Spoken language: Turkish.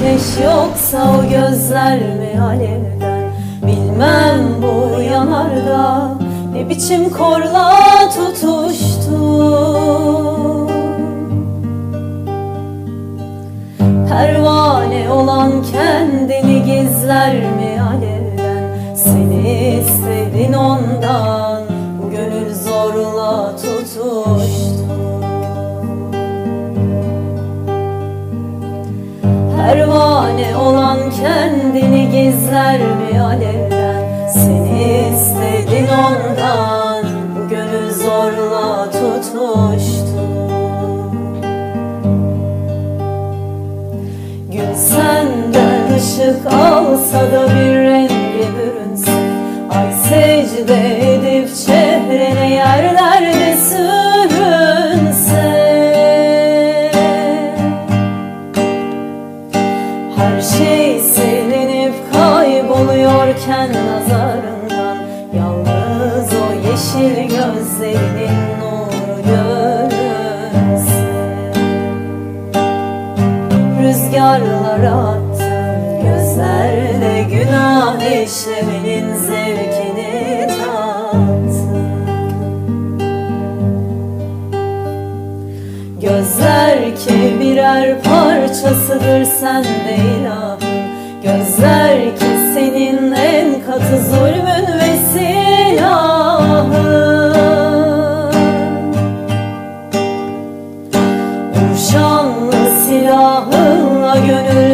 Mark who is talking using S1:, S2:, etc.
S1: güneş yoksa o gözler mi alevden? Bilmem bu yanarda ne biçim korla tutuştu. Pervane olan kendini gizler mi alevden? Seni istedin ondan bu gönül zorla tutuştu Pervane olan kendini gizler mi alevden Seni istedin ondan bu gönül zorla tutuştu Gün senden ışık alsa da bir renge bürünse Ay secde edip çehrene yerlerde şey silinip kayboluyorken nazarından Yalnız o yeşil gözlerinin nuru görünse Rüzgarlara attın gözlerle günah işlemenin zevkini tattın Gözler belki birer parçasıdır sende ilahım. Gözler ki senin en katı zulmün ve silahın. Uşanlı silahınla gönül